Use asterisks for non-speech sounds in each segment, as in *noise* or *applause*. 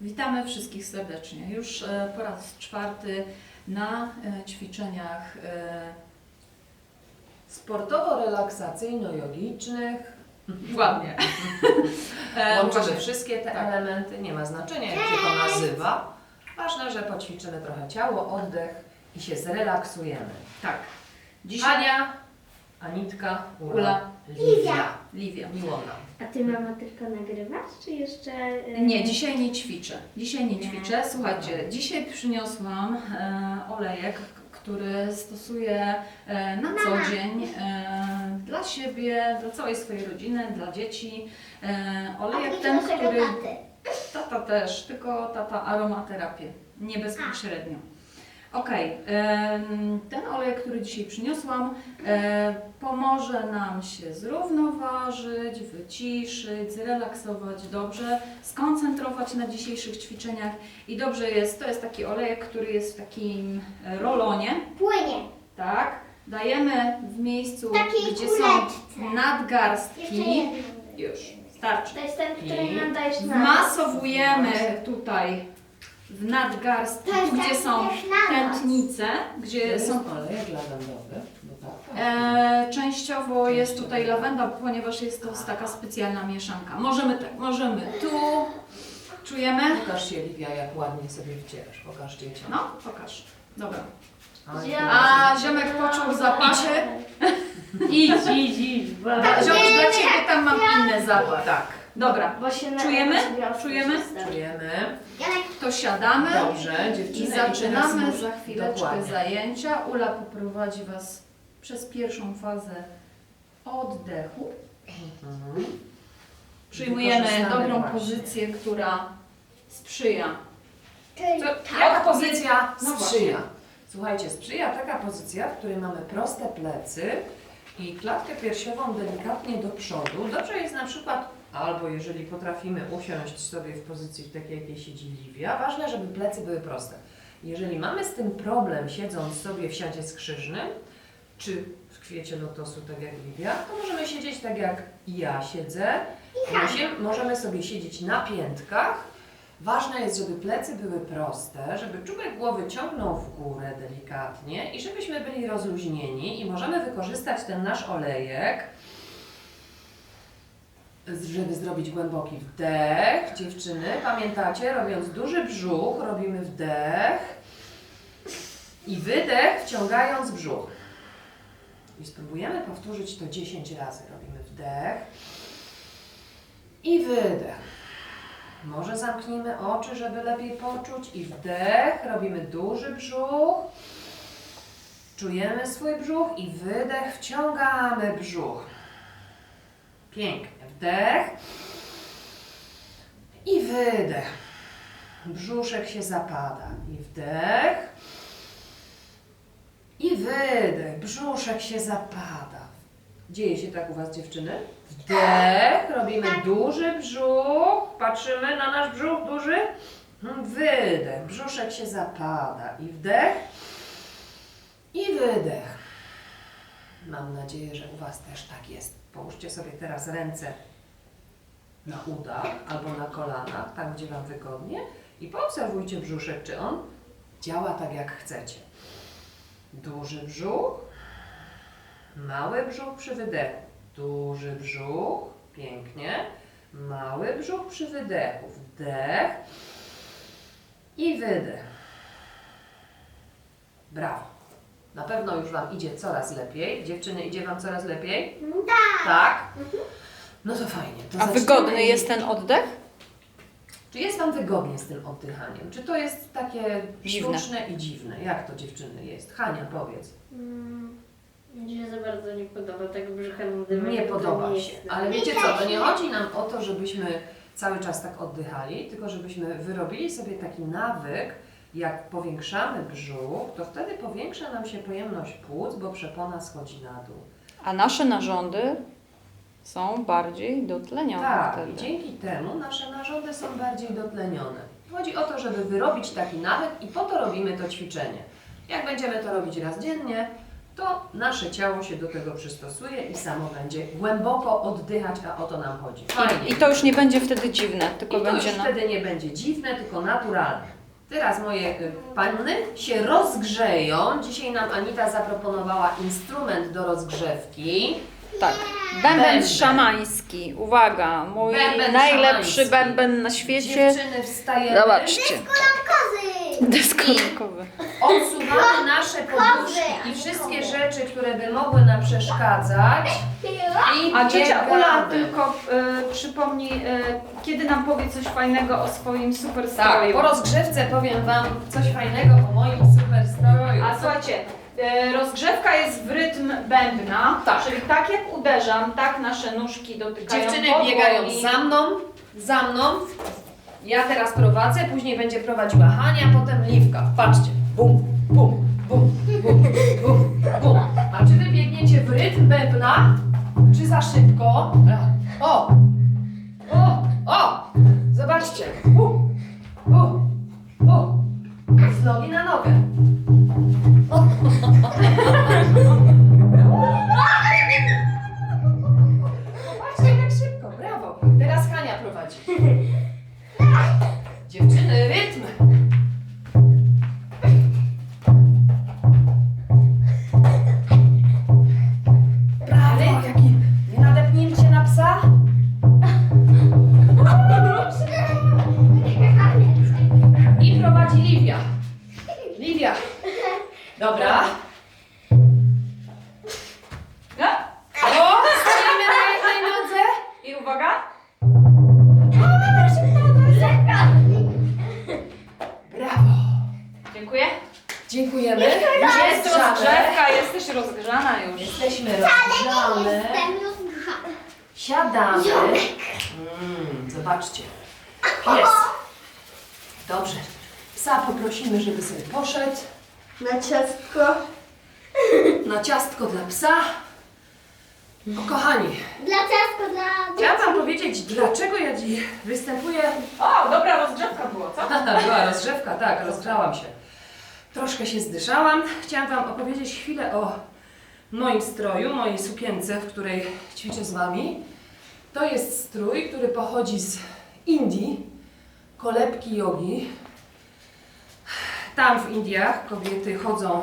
Witamy wszystkich serdecznie. Już e, po raz czwarty na e, ćwiczeniach e, Sportowo-relaksacyjno-jogicznych. *laughs* ładnie. Łączymy wszystkie te Tak. elementy, nie ma znaczenia jak się to nazywa. Ważne, że poćwiczymy trochę ciało, oddech i się zrelaksujemy. Tak. Dzisiaj Ania, Anitka, Ula, Ula, Lidia. Liwia. Miło nam. A ty mama tylko nagrywasz, czy jeszcze... y, Nie, dzisiaj nie ćwiczę. Dzisiaj nie ćwiczę. Słuchajcie, dzisiaj przyniosłam e, olejek, który stosuję e, na co dzień e, dla siebie, dla całej swojej rodziny, dla dzieci. E, olejek ten, który... Tata też, tylko tata aromaterapię, nie bezpośrednio. Em, ten olej, który dzisiaj przyniosłam, pomoże nam się zrównoważyć, wyciszyć, zrelaksować dobrze, skoncentrować na dzisiejszych ćwiczeniach i dobrze jest, to jest taki olejek, który jest w takim e, rolonie, Płynie. tak? Dajemy w miejscu, Takiej gdzie kuleczce. są Jeszcze nadgarstki, już, starczy. To jest ten, który nam dajesz na... Wmasowujemy tutaj w jest tu, gdzie taki są też na nas. tętnice, gdzie Jest są. olejek lawendowy, bo tak. E, częściowo jest tutaj lawenda, ponieważ jest to taka specjalna mieszanka. Możemy tak, możemy tu. Czujemy? Pokaż się Lidia, jak ładnie sobie wcierasz. Pokaż dzieciom. No, pokaż. Dobra. Ja- A ziomek poczuł zapachy. *laughs* Idź, idź, idź. Dobra, Ziomek, dla Ciebie tam mam inny zapach. Tak, Dobra, Bo się na- Czujemy? Czujemy? czujemy. to siadamy. Dobrze, dziewczyny. I teraz zaczynamy za chwileczkę dokładnie. zajęcia. Ula poprowadzi Was przez pierwszą fazę oddechu. Mhm. Przyjmujemy Wykorzystamy dobrą właśnie. pozycję, która sprzyja. Czyli tak. Jak pozycja No sprzyja? Słuchajcie, sprzyja taka pozycja, w której mamy proste plecy i klatkę piersiową delikatnie do przodu. Dobrze jest na przykład, albo jeżeli potrafimy usiąść sobie w pozycji w takiej, jakiej siedzi Liwia, ważne, żeby plecy były proste. Jeżeli mamy z tym problem, siedząc sobie w siadzie skrzyżnym, czy w kwiecie lotosu, tak jak Liwia, to możemy siedzieć tak jak ja siedzę. Musimy, możemy sobie siedzieć na piętkach. Ważne jest, żeby plecy były proste, żeby czubek głowy ciągnął w górę delikatnie i żebyśmy byli rozluźnieni i możemy wykorzystać ten nasz olejek, żeby zrobić głęboki wdech. Dziewczyny, pamiętacie, robiąc duży brzuch, robimy wdech i wydech, wciągając brzuch. I spróbujemy powtórzyć to 10 razy. Robimy wdech i wydech. Może zamknijmy oczy, żeby lepiej poczuć i wdech, robimy duży brzuch. Czujemy swój brzuch i wydech, wciągamy brzuch. Pięknie. Wdech i wydech. Brzuszek się zapada i wdech i wydech. Brzuszek się zapada. Dzieje się tak u Was dziewczyny? Wdech, robimy duży brzuch, patrzymy na nasz brzuch duży. Mhm, Wydech, brzuszek się zapada i wdech i wydech. Mam nadzieję, że u Was też tak jest. Połóżcie sobie teraz ręce na udach albo na kolanach, tam gdzie Wam wygodnie i poobserwujcie brzuszek, czy on działa tak jak chcecie. Duży brzuch, Mały brzuch przy wydechu. Duży brzuch. Pięknie. Mały brzuch przy wydechu. Wdech. I wydech. Brawo. Na pewno już Wam idzie coraz lepiej. Dziewczyny, idzie Wam coraz lepiej? Tak. Tak? No to fajnie. To A zaczniemy. wygodny jest ten oddech? Czy jest Wam wygodnie z tym oddychaniem? Czy to jest takie Dziwne. sztuczne i dziwne? Jak to dziewczyny jest? Hania, powiedz. Mm, Mi się za bardzo nie podoba tego brzuchem. Nie podoba nie się. Ale wiecie co, to nie chodzi nam o to, żebyśmy cały czas tak oddychali, tylko żebyśmy wyrobili sobie taki nawyk, jak powiększamy brzuch, to wtedy powiększa nam się pojemność płuc, bo przepona schodzi na dół. A nasze narządy są bardziej dotlenione Tak, wtedy. i dzięki temu nasze narządy są bardziej dotlenione. Chodzi o to, żeby wyrobić taki nawyk i po to robimy to ćwiczenie. Jak będziemy to robić raz dziennie, to nasze ciało się do tego przystosuje i samo będzie głęboko oddychać, a o to nam chodzi. Fajnie. I to już nie będzie wtedy dziwne, tylko I to będzie już na... wtedy nie będzie dziwne, tylko naturalne. Teraz moje y, panny się rozgrzeją. Dzisiaj nam Anita zaproponowała instrument do rozgrzewki. Tak. Bęben Bęben. szamański. Uwaga, mój Bęben najlepszy szamański. bęben na świecie. Dziewczyny wstajemy, Zobaczcie. Kozy! Deskorolkowy. Odsuwamy nasze poduszki i wszystkie rzeczy, które by mogły nam przeszkadzać. I A ciocia biegamy. Ula tylko y, przypomni, y, kiedy nam powie coś fajnego o swoim super Tak, stroju. po rozgrzewce powiem Wam coś fajnego o moim super stroju. A słuchajcie, e, rozgrzewka jest w rytm bębna, Tak. czyli tak jak uderzam, tak nasze nóżki dotykają Dziewczyny podłogi. biegają za mną, za mną. Ja teraz prowadzę, później będzie prowadziła Hania, potem Liwka. Patrzcie. Bum, bum, bum, bum, bum, bum. A czy wy biegniecie w rytm bębna, czy za szybko? O! O! O! Zobaczcie. U. Z nogi na nogę. Dobra. Ja? O, stajemy na jednej nodze. I uwaga. Brawo. Dziękuję. Dziękujemy. Jest rozgrzewka, jesteś rozgrzana już. Jesteśmy rozgrzane. Jestem rozgrzana. Siadamy. Mm, zobaczcie. Pies. Dobrze. Psa poprosimy, żeby sobie poszedł. Na ciastko. *laughs* Na ciastko dla psa. O, kochani, Dla ciastko, dla chciałam Wam powiedzieć, dlaczego ja dziś występuję O, dobra rozgrzewka było, co? *laughs* Była rozgrzewka, tak, rozgrzałam się. Troszkę się zdyszałam. Chciałam Wam opowiedzieć chwilę o moim stroju, mojej sukience, w której ćwiczę z Wami. To jest strój, który pochodzi z Indii, kolebki jogi. Tam w Indiach kobiety chodzą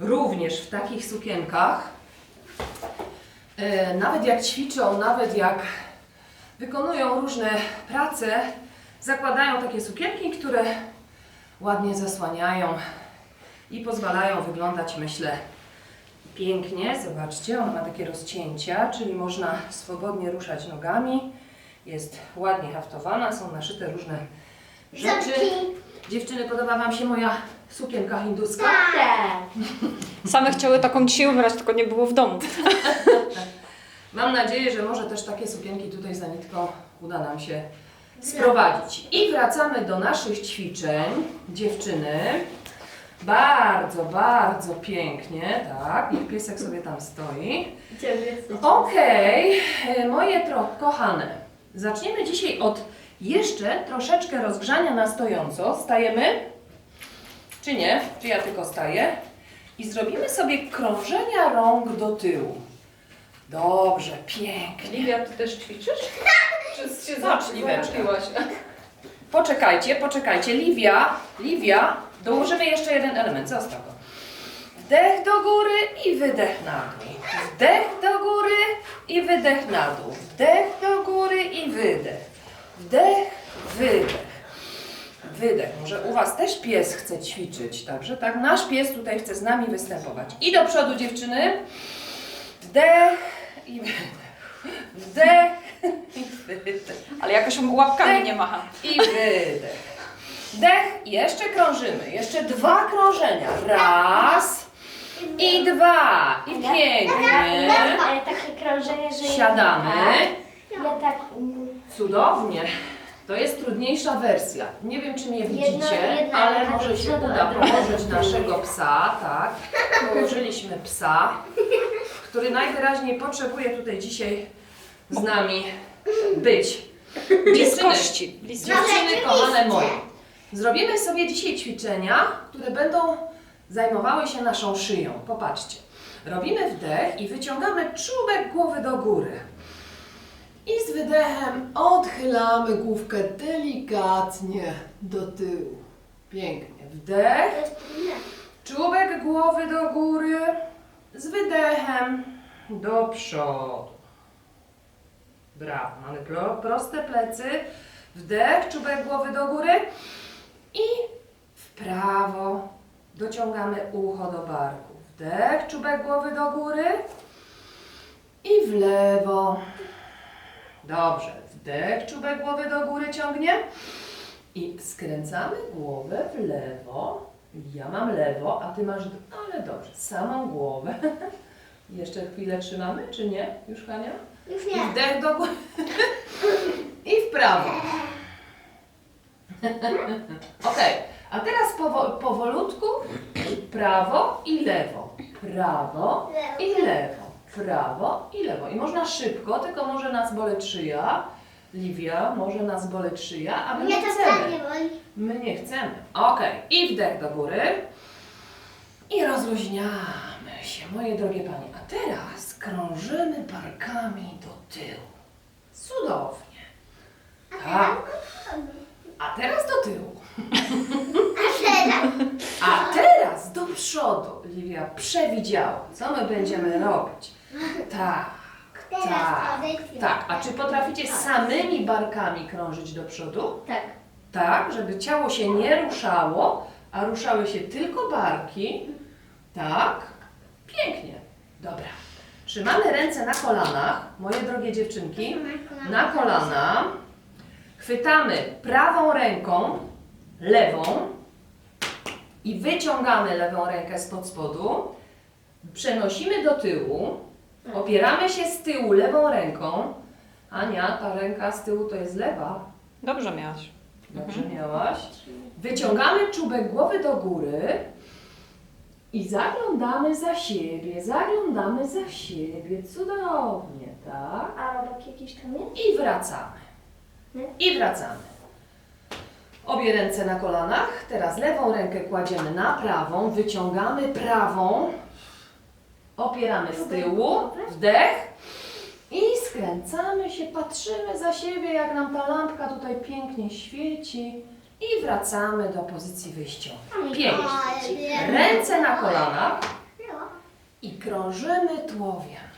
również w takich sukienkach. E, Nawet jak ćwiczą, nawet jak wykonują różne prace, zakładają takie sukienki, które ładnie zasłaniają i pozwalają wyglądać, myślę, pięknie. Zobaczcie, ona ma takie rozcięcia, czyli można swobodnie ruszać nogami. Jest ładnie haftowana, są naszyte różne rzeczy. Dziewczyny, podoba Wam się moja sukienka hinduska? Tak. Same chciały taką dzisiaj ubrać, tylko nie było w domu. *laughs* Mam nadzieję, że może też takie sukienki tutaj za nitką uda nam się sprowadzić. I wracamy do naszych ćwiczeń. Dziewczyny, bardzo, bardzo pięknie, tak, niech piesek sobie tam stoi. Okej, e, moje tro kochane, zaczniemy dzisiaj od jeszcze troszeczkę rozgrzania na stojąco. Stajemy? Czy nie? Czy ja tylko staję? I zrobimy sobie krążenia rąk do tyłu. Dobrze, pięknie. Lidia, ty też ćwiczysz? Czy się Zacznij, Liweczka. zagapiłaś? Poczekajcie, poczekajcie. Liwia, Liwia, dołożymy jeszcze jeden element. Zostaw go. Wdech do góry i wydech na dół. Wdech do góry i wydech na dół. Wdech do góry i wydech. Wdech, wydech. Wydech. Może u Was też pies chce ćwiczyć, także tak? Nasz pies tutaj chce z nami występować. I do przodu dziewczyny. Wdech i wydech. Wdech i wydech. Ale jakoś łapkami nie macham. I wydech. Wdech i jeszcze krążymy. Jeszcze dwa krążenia. Raz i dwa. I pięknie. Ale takie krążenie, że Siadamy. Ja tak, tak Cudownie. To jest trudniejsza wersja. Nie wiem, czy mnie widzicie, jedna ale może się uda położyć naszego psa, tak. Położyliśmy psa, który najwyraźniej potrzebuje tutaj dzisiaj z nami być. Bliskości. Dziewczyny, kochane moje, zrobimy sobie dzisiaj ćwiczenia, które będą zajmowały się naszą szyją. Popatrzcie. Robimy wdech i wyciągamy czubek głowy do góry. I z wydechem odchylamy główkę delikatnie do tyłu. Pięknie. Wdech. Czubek głowy do góry z wydechem do przodu. Brawo. Mamy pro, proste plecy. Wdech, czubek głowy do góry i w prawo dociągamy ucho do barku. Wdech, czubek głowy do góry i w lewo. Dobrze. Wdech, czubek głowy do góry ciągnie i skręcamy głowę w lewo. Ja mam lewo, a ty masz. Ale dobrze, samą głowę. *laughs* Jeszcze chwilę trzymamy, czy nie? Już Hania? Już I nie. wdech do góry. *laughs* I w prawo. *laughs* Ok, a teraz powo powolutku prawo i lewo. Prawo i lewo. Prawo i lewo. I można szybko, tylko może nas boleć szyja. Liwia, może nas boleć szyja, a my Mnie nie to chcemy. boli. My nie chcemy. Ok, i wdech do góry. I rozluźniamy się, moje drogie panie. A teraz krążymy barkami do tyłu. Cudownie. Tak. A teraz do tyłu. A teraz do przodu. Liwia przewidziała, co my będziemy robić. Tak, Teraz tak. Tak, a czy potraficie samymi barkami krążyć do przodu? Tak. Tak, żeby ciało się nie ruszało, a ruszały się tylko barki. Tak. Pięknie. Dobra. Trzymamy ręce na kolanach, moje drogie dziewczynki. Na kolana. Chwytamy prawą ręką, lewą i wyciągamy lewą rękę spod spodu. Przenosimy do tyłu. Opieramy się z tyłu lewą ręką. Ania, ta ręka z tyłu to jest lewa. Dobrze miałaś. Dobrze miałaś. Wyciągamy czubek głowy do góry i zaglądamy za siebie, zaglądamy za siebie. Cudownie, tak? A obok jakiś tam jest? I wracamy. I wracamy. Obie ręce na kolanach. Teraz lewą rękę kładziemy na prawą, wyciągamy prawą, opieramy z tyłu, wdech i skręcamy się, patrzymy za siebie, jak nam ta lampka tutaj pięknie świeci i wracamy do pozycji wyjściowej. Pięknie. Ręce na kolanach i krążymy tłowiem.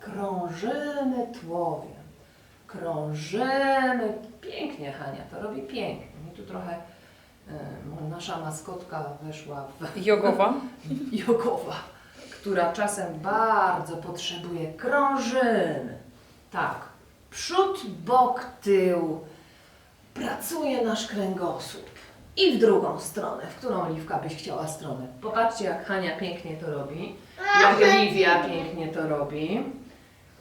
Krążymy tłowiem. Krążymy. Pięknie, Hania, to robi pięknie. Tu trochę e, nasza maskotka weszła w *laughs* Jogowa. *laughs* jogowa, która czasem bardzo potrzebuje. Krążymy. Tak. Przód, bok, tył. Pracuje nasz kręgosłup. I w drugą stronę, w którą Liwka byś chciała stronę. Popatrzcie, jak Hania pięknie to robi. Jak Liwia pięknie to robi.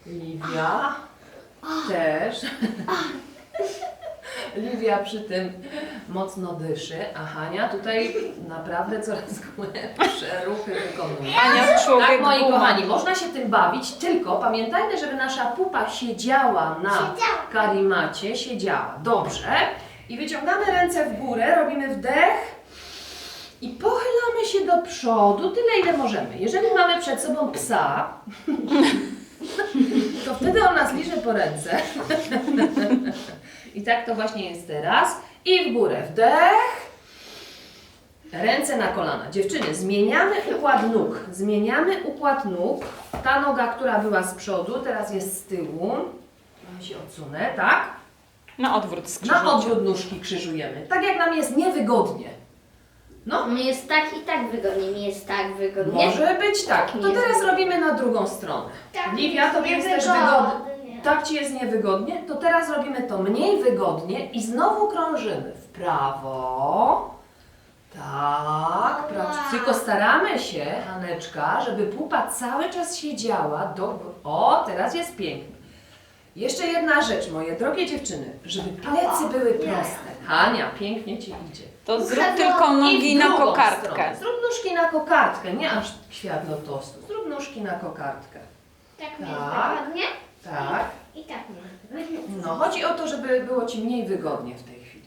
Liwia też. Liwia przy tym mocno dyszy, a Hania tutaj naprawdę coraz głębsze ruchy wykonuje. Ania człowiek Tak, moi guma. kochani, można się tym bawić, tylko pamiętajmy, żeby nasza pupa siedziała na Siedziała. karimacie, siedziała. Dobrze. I wyciągamy ręce w górę, robimy wdech i pochylamy się do przodu tyle, ile możemy. Jeżeli mamy przed sobą psa, *laughs* to wtedy on nas liże po ręce. *laughs* I tak to właśnie jest teraz. I w górę wdech. Ręce na kolana. Dziewczyny, zmieniamy układ nóg. Zmieniamy układ nóg. Ta noga, która była z przodu, teraz jest z tyłu. Ja się odsunę, tak? Na odwrót skrzyżujcie. Na odwrót nóżki krzyżujemy. Tak jak nam jest niewygodnie. No, Mi jest tak i tak wygodnie, mi jest tak wygodnie. może być tak. To teraz robimy na drugą stronę. Tak, Liwia, tobie jest też wygodnie. Tak Ci jest niewygodnie? To teraz robimy to mniej wygodnie i znowu krążymy w prawo. Tak, prawo. Tylko staramy się, Haneczka, żeby pupa cały czas siedziała do... O, teraz jest pięknie. Jeszcze jedna rzecz, moje drogie dziewczyny, żeby plecy były proste. Hania, pięknie Ci idzie. To zrób tylko I nogi w na drugą kokardkę. stronę. Zrób nóżki na kokardkę, nie aż kwiat lotosu. Zrób nóżki na kokardkę. Tak mi Tak. jest wygodnie Tak. i tak wygodnie. No, chodzi o to, żeby było Ci mniej wygodnie w tej chwili.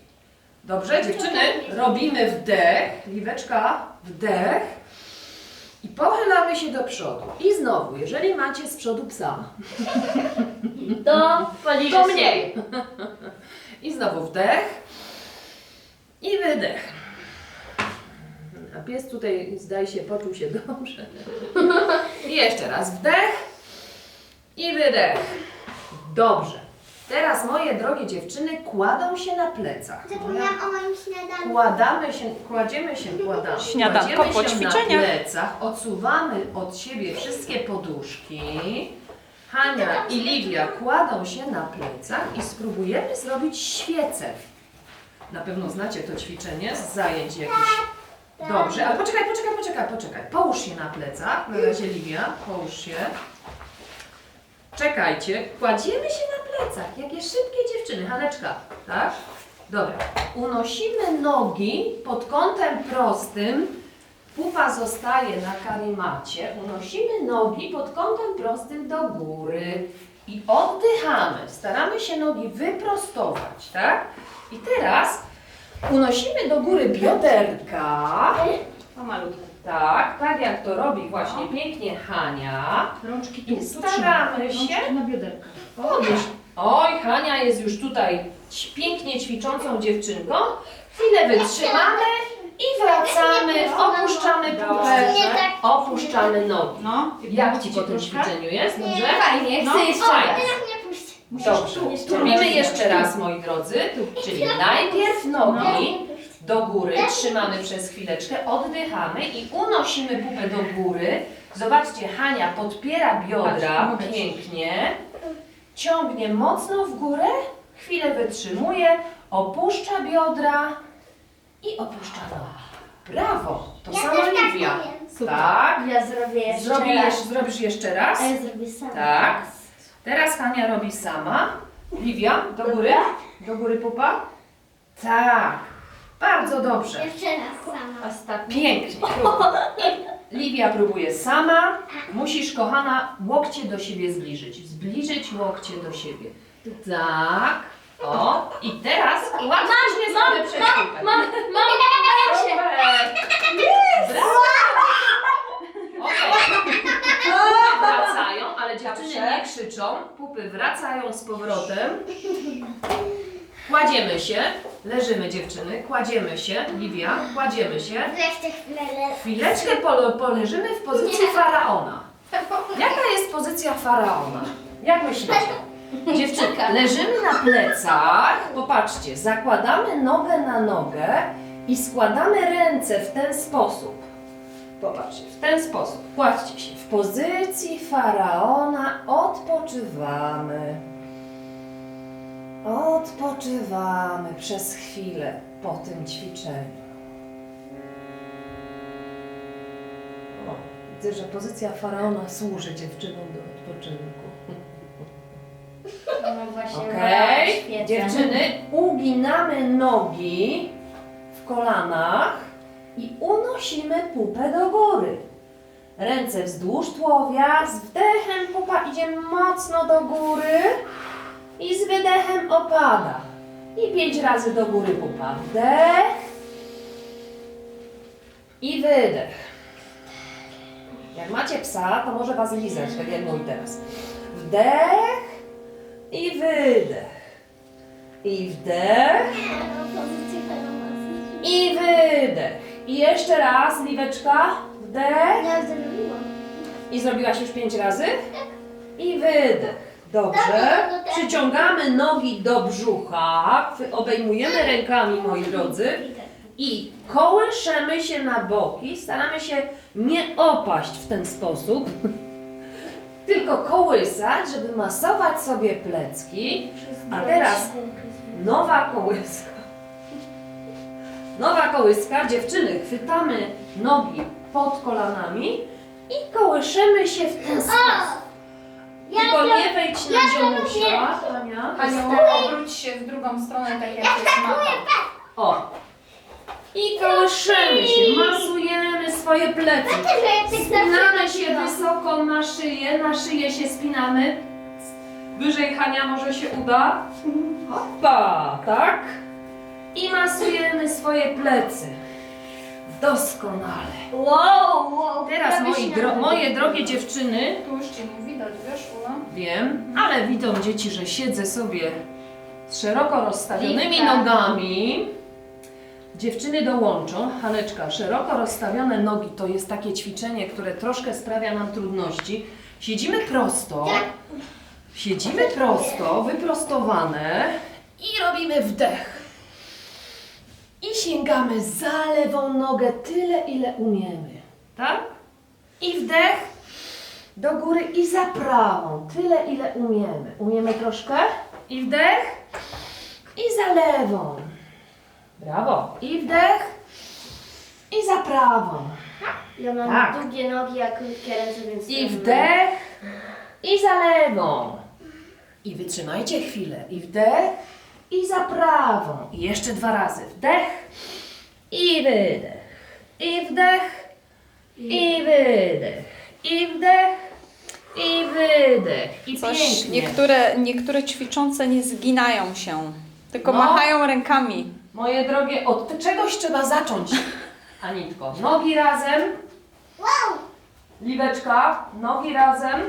Dobrze, dziewczyny? Robimy wdech, liweczka, wdech i Pochylamy się do przodu. I znowu, jeżeli macie z przodu psa, *laughs* To policzę to mniej. I znowu wdech i wydech. A pies tutaj zdaje się poczuł się dobrze. *laughs* I jeszcze raz wdech i wydech. Dobrze. Teraz moje drogie dziewczyny kładą się na plecach. Zapomniałam o moim śniadaniu. Kładamy się, kładziemy się, kładamy, *laughs* Śniadanko kładziemy po się ćwiczeniach. na plecach, odsuwamy od siebie wszystkie poduszki. Hania i Lidia kładą się na plecach i spróbujemy zrobić świecę. Na pewno znacie to ćwiczenie z zajęć jakichś. Dobrze, ale poczekaj, poczekaj, poczekaj, poczekaj. Połóż się na plecach. Na razie Lidia, połóż się. Czekajcie, kładziemy się na plecach. Jakie szybkie dziewczyny. Haneczka, tak? Dobra. Unosimy nogi pod kątem prostym. Pupa zostaje na karimacie. Unosimy nogi pod kątem prostym do góry. I oddychamy. Staramy się nogi wyprostować, tak? I teraz unosimy do góry bioderka. Pomalutku. Tak, tak jak to robi właśnie pięknie Hania. Rączki I staramy się na bioderka. podnieść. Oj, Hania jest już tutaj pięknie ćwiczącą dziewczynką. Chwilę wytrzymamy i wracamy, opuszczamy pupę, tak. opuszczamy nogi. No, Jak Ci po tym ćwiczeniu jest? Dobrze? Fajnie, No, chcę jeszcze. puść. Dobrze. Robimy jeszcze raz, moi drodzy. Czyli najpierw nogi do góry, trzymamy przez chwileczkę, oddychamy i unosimy pupę do góry. Zobaczcie, Hania podpiera biodra pięknie, ciągnie mocno w górę, chwilę wytrzymuje, opuszcza biodra i opuszcza nogi. Brawo! To Ja samo też tak. Super. Tak. Ja zrobię jeszcze Zrobisz, raz. zrobisz jeszcze raz? A ja zrobię sama. Tak. Teraz Hania robi sama. Liwia, do góry. Do góry pupa. Tak. Bardzo dobrze. Jeszcze raz sama. Ostatni. Pięknie. I Liwia próbuje sama. Musisz, kochana, łokcie do siebie zbliżyć. Zbliżyć łokcie do siebie. Tak. O. I teraz łatwiej przez pupę. Mam, mam, mam się. Brawo! Okej. Wracają, ale dziewczyny nie krzyczą. Pupy wracają z powrotem. Kładziemy się. Leżymy dziewczyny. Kładziemy się. Liwia, kładziemy się. Jeszcze chwilę. le- Chwileczkę pole, poleżymy w pozycji faraona. Jaka jest pozycja faraona? Jak myślicie? Dziewczynki, *laughs* leżymy na plecach. Popatrzcie, zakładamy nogę na nogę i składamy ręce w ten sposób. Popatrzcie, w ten sposób. Kładźcie się. W pozycji faraona odpoczywamy. Odpoczywamy przez chwilę po tym ćwiczeniu. O, widzę, że pozycja faraona służy dziewczynom do odpoczynku. No właśnie, Okej, świecę. dziewczyny, uginamy nogi w kolanach i unosimy pupę do góry. Ręce wzdłuż tułowia, z wdechem pupa idzie mocno do góry i z wydechem opada. I pięć razy do góry pupa. Wdech i wydech. Jak macie psa, to może was lizać, tak jak mój teraz. Wdech i wydech. I wdech i wydech. I jeszcze raz, liweczka. Wdech. Ja zrobiłam. I zrobiłaś już pięć razy? I wydech. Dobrze. Przyciągamy nogi do brzucha. Obejmujemy rękami, moi drodzy. I kołyszemy się na boki. Staramy się nie opaść w ten sposób. *laughs* Tylko kołysać, żeby masować sobie plecki. A teraz nowa kołyska. Nowa kołyska. Dziewczyny, chwytamy nogi pod kolanami i kołyszymy się w ten sposób. Ja Tylko to- nie wejdź na ziomusia. Hania. Haniu, obróć się w drugą stronę, tak jak jest mapa. O. I kołyszymy się, masujemy swoje plecy. tak Spinamy się wysoko na szyję, na szyję się spinamy. Wyżej Hania może się uda. Hopa, tak? I masujemy swoje plecy. Doskonale. Wow, wow. Teraz prawie moi dro- moje drogie dziewczyny, Tu już Cię nie widać, wiesz, Ula? wiem, ale widzą dzieci, że siedzę sobie z szeroko rozstawionymi nogami. Dziewczyny dołączą. Haneczka, szeroko rozstawione nogi to jest takie ćwiczenie, które troszkę sprawia nam trudności. Siedzimy prosto. Siedzimy prosto, wyprostowane i robimy wdech. I sięgamy za lewą nogę tyle, ile umiemy. Tak? I wdech do góry i za prawą. Tyle, ile umiemy. Umiemy troszkę? I wdech. I za lewą. Brawo. I wdech. I za prawą. Ja mam Tak. długie nogi, a krótkie ręce, więc... I wdech. I za lewą. I wytrzymajcie chwilę. I wdech. I za prawą. I jeszcze dwa razy. Wdech. I wydech. I wdech. I wydech. I wdech. I wydech. I Coś, pięknie. niektóre, niektóre ćwiczące nie zginają się, tylko No. machają rękami. Moje drogie, od czegoś trzeba zacząć. *laughs* Anitko, nogi razem. Wow. Liweczka, nogi razem.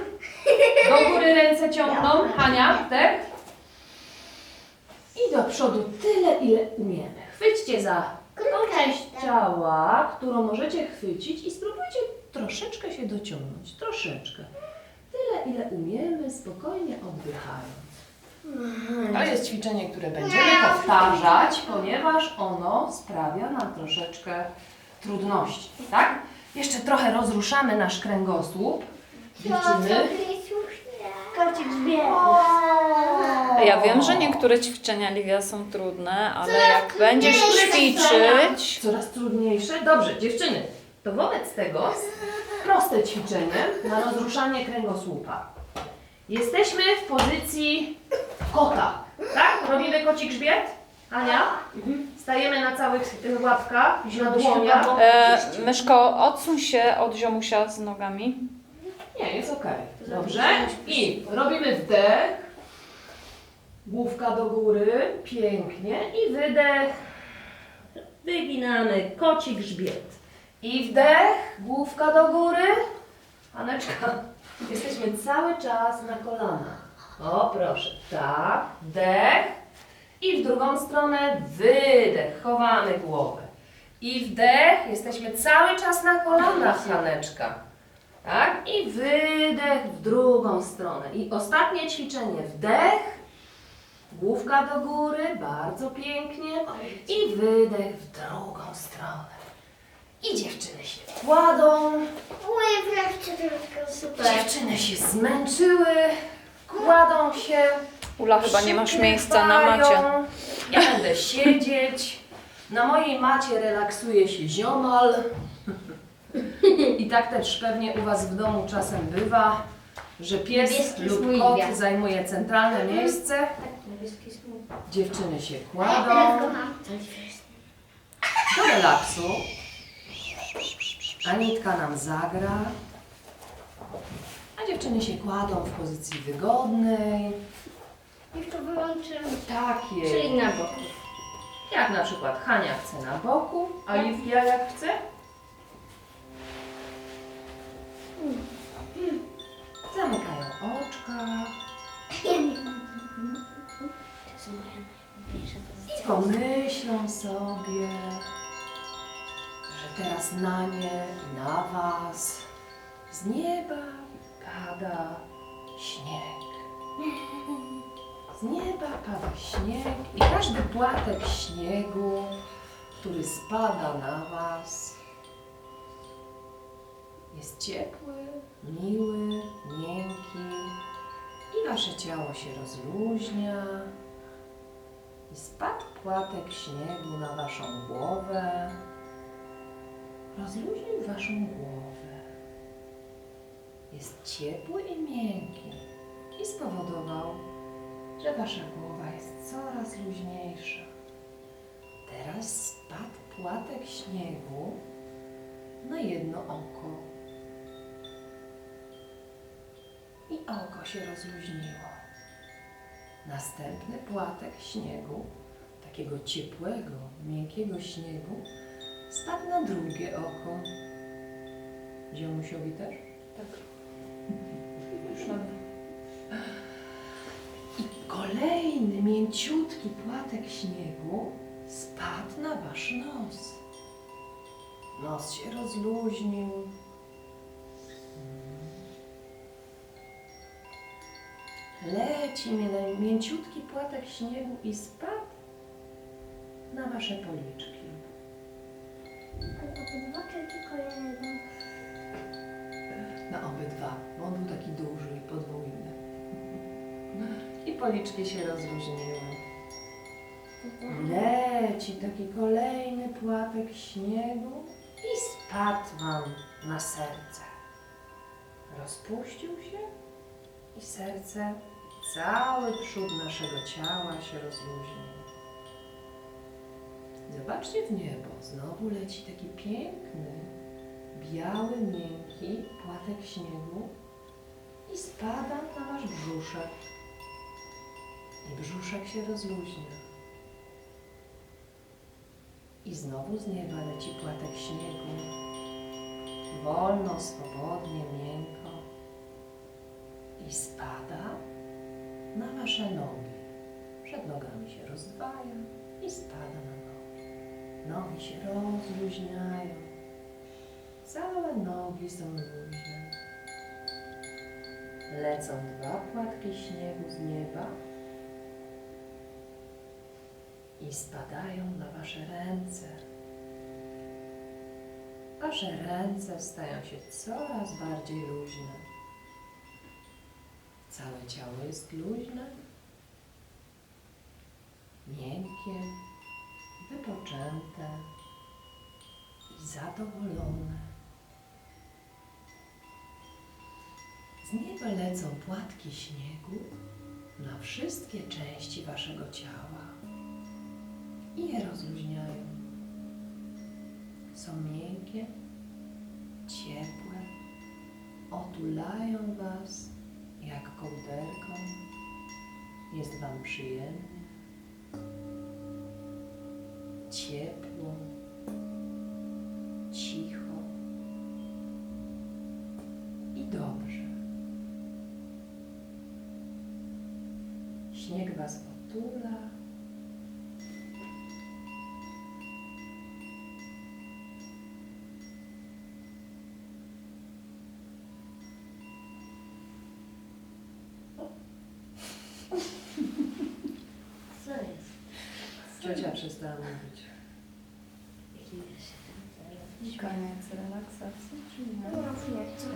*laughs* Do góry ręce ciągną. Hania, wdech. I do przodu tyle, ile umiemy. Chwyćcie za tą część ciała, którą możecie chwycić i spróbujcie troszeczkę się dociągnąć. Troszeczkę. Tyle, ile umiemy, spokojnie oddychając. To jest ćwiczenie, które będziemy powtarzać, ponieważ ono sprawia nam troszeczkę trudności, tak? Jeszcze trochę rozruszamy nasz kręgosłup. Dziewczyny. Kocik zbiera. Ja wiem, że niektóre ćwiczenia Livia są trudne, ale jak będziesz ćwiczyć, Coraz trudniejsze. Dobrze, dziewczyny, to wobec tego proste ćwiczenie na rozruszanie kręgosłupa. Jesteśmy w pozycji kota, tak? Robimy koci grzbiet? Ania? Stajemy na całych y, łapkach, na dłoniach. e, Myszko, odsuń się od ziomusia z nogami. Nie, jest ok. Dobrze. I robimy wdech. Główka do góry. Pięknie. I wydech. Wyginamy koci grzbiet. I wdech. Główka do góry. Aneczka, jesteśmy cały czas na kolanach. O, proszę. Tak. Wdech. I w drugą stronę wydech. Chowamy głowę. I wdech. Jesteśmy cały czas na kolanach, Janeczka. Tak? I wydech w drugą stronę. I ostatnie ćwiczenie. Wdech. Główka do góry. Bardzo pięknie. I wydech w drugą stronę. I dziewczyny się kładą. Dziewczyny się zmęczyły. Kładą się. Ula, chyba nie masz miejsca na macie. przykrywają. Ja będę siedzieć. Na mojej macie relaksuje się ziomal. I tak też pewnie u Was w domu czasem bywa, że pies Niebieski lub kot zajmuje centralne miejsce. Tak, niebieski. Dziewczyny się kładą do relaksu. Anitka nam zagra. A dziewczyny się kładą w pozycji wygodnej. Już to wyłączymy. Takiej. Czyli na boku. Jak na przykład Hania chce na boku, a Livia jak chce? Zamykają oczka są moje pozycje. pomyślą sobie, że teraz na nie i na was z nieba pada śnieg. Z nieba pada śnieg i każdy płatek śniegu, który spada na Was, jest ciepły, miły, miękki i Wasze ciało się rozluźnia. Spadł płatek śniegu na Waszą głowę, rozluźnił Waszą głowę. Jest ciepły i miękki i spowodował, że wasza głowa jest coraz luźniejsza. Teraz spadł płatek śniegu na jedno oko. I oko się rozluźniło. Następny płatek śniegu, takiego ciepłego, miękkiego śniegu, Spadł na drugie oko. Ziomusiowi też? Tak. *laughs* Już I kolejny mięciutki płatek śniegu spadł na wasz nos. Nos się rozluźnił. Leci mię- mięciutki płatek śniegu i spadł na wasze policzki. Obydwa czy tylko jeden? Na obydwa, bo on był taki duży i podwójny. I policzki się rozluźniły. Leci taki kolejny płatek śniegu i spadł wam na serce. Rozpuścił się i serce, cały przód naszego ciała się rozluźnił. Zobaczcie w niebo, znowu leci taki piękny, biały, miękki płatek śniegu i spada na wasz brzuszek. I brzuszek się rozluźnia. I znowu z nieba leci płatek śniegu. Wolno, swobodnie, miękko. I spada na wasze nogi. Przed nogami się rozdwaja i spada na nogi. Nogi się rozluźniają. Całe nogi są luźne. Lecą dwa płatki śniegu z nieba i spadają na wasze ręce. Wasze ręce stają się coraz bardziej luźne. Całe ciało jest luźne, miękkie, wypoczęte i zadowolone. Z nieba lecą płatki śniegu na wszystkie części waszego ciała i je rozluźniają. Są miękkie, ciepłe, otulają was jak kołderką. Jest wam przyjemnie, ciepło, cicho i dobrze. Śnieg was otula. Co jest? Ciocia przestała mówić. Koniec relaksacji, czy nie? No, nie chcę.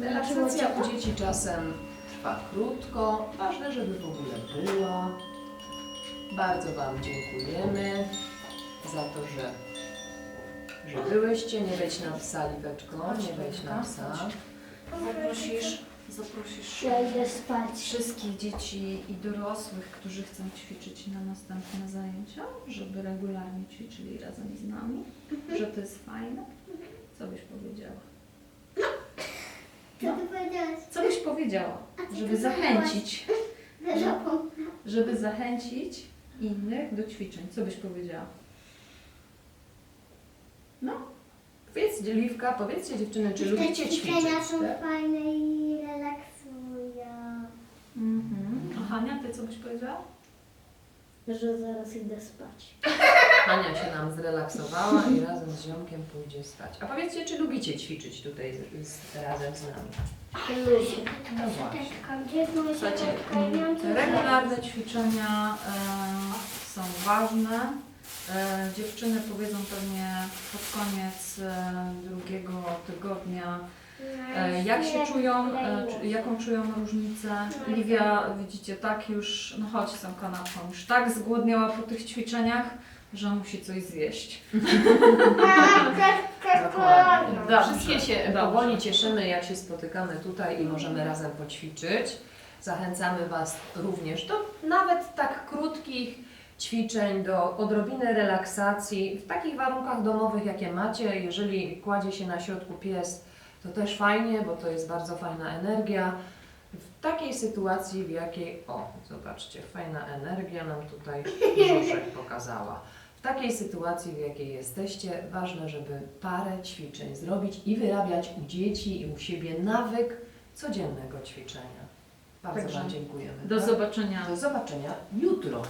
Relaksacja u dzieci czasem trwa krótko. Ważne, żeby w ogóle była. Bardzo Wam dziękujemy za to, że, że byłyście. Nie wejdź na psa, Liweczko, nie wejdź na psa. Zaprosisz, zaprosisz Ja idę spać. wszystkich dzieci i dorosłych, którzy chcą ćwiczyć na następne zajęcia, żeby regularnie ćwiczyli razem z nami, że to jest fajne. Co byś powiedziała? Co ty powiedziałaś? Co byś powiedziała, A żeby zachęcić, *laughs* żeby zachęcić innych do ćwiczeń? Co byś powiedziała? No, powiedzcie, Liwka, powiedzcie dziewczyny, czy lubicie Te ćwiczyć? ćwiczenia są tak? fajne i relaksują. Mhm. A Hania, ty co byś powiedziała? Że zaraz idę spać. *laughs* Ania się nam zrelaksowała i razem z ziomkiem pójdzie spać. A powiedzcie, czy lubicie ćwiczyć tutaj z, z, razem z nami? No właśnie. Słuchajcie, mm, regularne ćwiczenia e, są ważne. E, dziewczyny powiedzą pewnie pod koniec e, drugiego tygodnia, jak się czują, e, jaką czują różnicę. Liwia, widzicie, tak już, no chodź z tą kanapką, już tak zgłodniała po tych ćwiczeniach, że musi coś zjeść. Dokładnie. Dobrze. Wszystkie się Dobrze. powoli cieszymy, jak się spotykamy tutaj i możemy razem poćwiczyć. Zachęcamy Was również do nawet tak krótkich ćwiczeń, do odrobiny relaksacji w takich warunkach domowych, jakie macie. Jeżeli kładzie się na środku pies, to też fajnie, bo to jest bardzo fajna energia. W takiej sytuacji, w jakiej, o, zobaczcie, fajna energia nam tutaj brzuszek pokazała. W takiej sytuacji, w jakiej jesteście, ważne, żeby parę ćwiczeń zrobić i wyrabiać u dzieci i u siebie nawyk codziennego ćwiczenia. Bardzo Także Wam dziękujemy. Do tak? zobaczenia Do zobaczenia jutro.